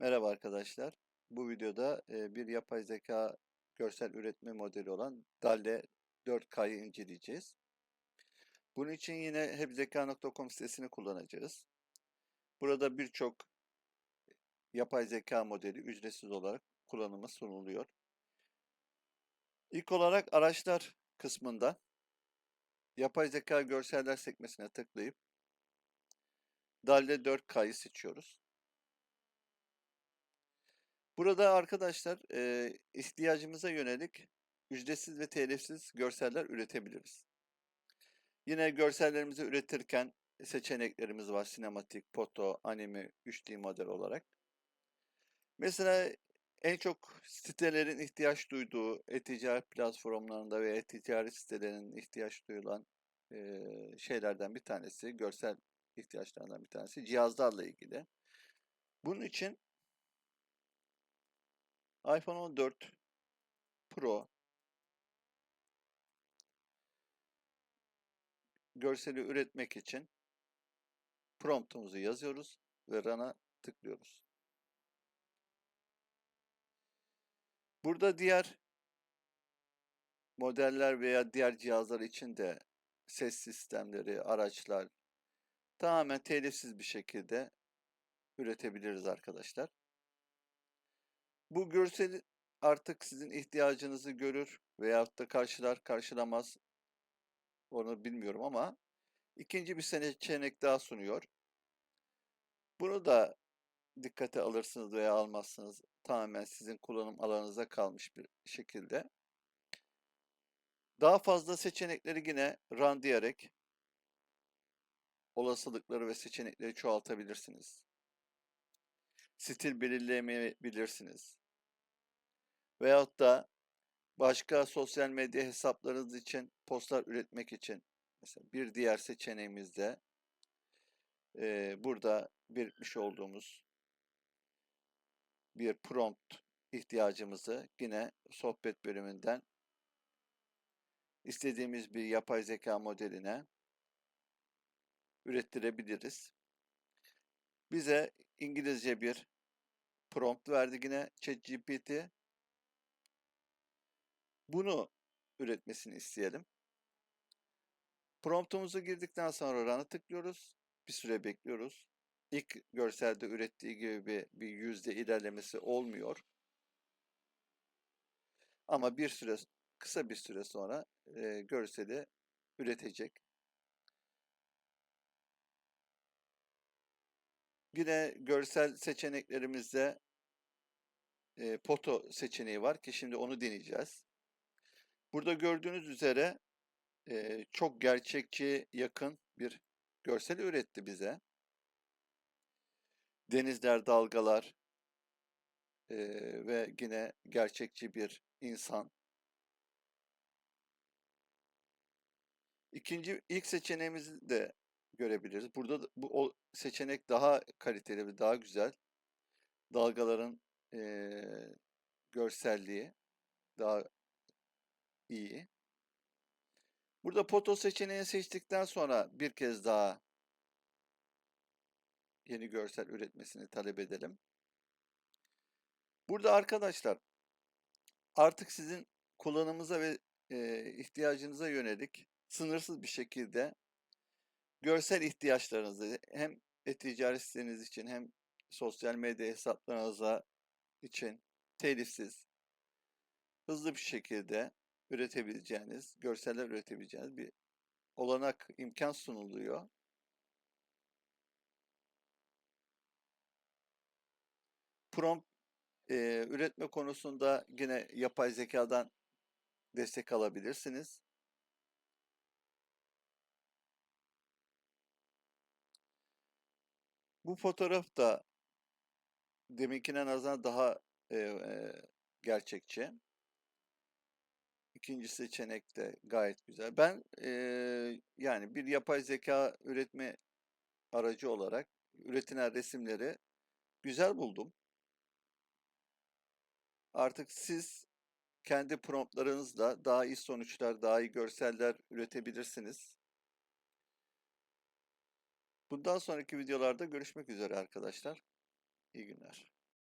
Merhaba arkadaşlar. Bu videoda bir yapay zeka görsel üretme modeli olan DALL-E 4K'yı inceleyeceğiz. Bunun için yine hepzeka.com sitesini kullanacağız. Burada birçok yapay zeka modeli ücretsiz olarak kullanıma sunuluyor. İlk olarak araçlar kısmında yapay zeka görseller sekmesine tıklayıp DALL-E 4K'yı seçiyoruz. Burada arkadaşlar e, ihtiyacımıza yönelik ücretsiz ve telifsiz görseller üretebiliriz. Yine görsellerimizi üretirken seçeneklerimiz var. Sinematik, foto, anime, 3D model olarak. Mesela en çok sitelerin ihtiyaç duyduğu e-ticaret platformlarında ve e-ticaret sitelerinin ihtiyaç duyulan e, şeylerden bir tanesi, görsel ihtiyaçlarından bir tanesi cihazlarla ilgili. Bunun için iPhone 14 Pro görseli üretmek için promptumuzu yazıyoruz ve Run'a tıklıyoruz. Burada diğer modeller veya diğer cihazlar için de ses sistemleri, araçlar tamamen telifsiz bir şekilde üretebiliriz arkadaşlar. Bu görsel artık sizin ihtiyacınızı görür veyahut da karşılar karşılamaz onu bilmiyorum ama ikinci bir seçenek daha sunuyor. Bunu da dikkate alırsınız veya almazsınız. Tamamen sizin kullanım alanınıza kalmış bir şekilde. Daha fazla seçenekleri yine run diyerek olasılıkları ve seçenekleri çoğaltabilirsiniz. Stil belirleyemeyebilirsiniz. Veyahut da başka sosyal medya hesaplarınız için postlar üretmek için mesela bir diğer seçeneğimizde e, burada belirtmiş olduğumuz bir prompt ihtiyacımızı yine sohbet bölümünden istediğimiz bir yapay zeka modeline ürettirebiliriz. Bize İngilizce bir prompt verdi yine ChatGPT. Bunu üretmesini isteyelim. Promptumuzu girdikten sonra Run'a tıklıyoruz. Bir süre bekliyoruz. İlk görselde ürettiği gibi bir, bir yüzde ilerlemesi olmuyor. Ama bir süre kısa bir süre sonra e, görseli üretecek. Yine görsel seçeneklerimizde e, foto seçeneği var ki şimdi onu deneyeceğiz. Burada gördüğünüz üzere e, çok gerçekçi yakın bir görsel üretti bize. Denizler, dalgalar e, ve yine gerçekçi bir insan. İkinci, ilk seçeneğimizi de görebiliriz. Burada bu o seçenek daha kaliteli ve daha güzel. Dalgaların e, görselliği daha iyi. Burada foto seçeneğini seçtikten sonra bir kez daha yeni görsel üretmesini talep edelim. Burada arkadaşlar artık sizin kullanımıza ve e, ihtiyacınıza yönelik sınırsız bir şekilde görsel ihtiyaçlarınızı hem e-ticaret siteniz için hem sosyal medya hesaplarınıza için telifsiz, hızlı bir şekilde üretebileceğiniz, görseller üretebileceğiniz bir olanak, imkan sunuluyor. Prompt e, üretme konusunda yine yapay zekadan destek alabilirsiniz. Bu fotoğraf da deminkine nazaran daha e, e, gerçekçi. İkinci seçenek de gayet güzel. Ben e, yani bir yapay zeka üretme aracı olarak üretilen resimleri güzel buldum. Artık siz kendi promptlarınızla daha iyi sonuçlar, daha iyi görseller üretebilirsiniz. Bundan sonraki videolarda görüşmek üzere arkadaşlar. İyi günler.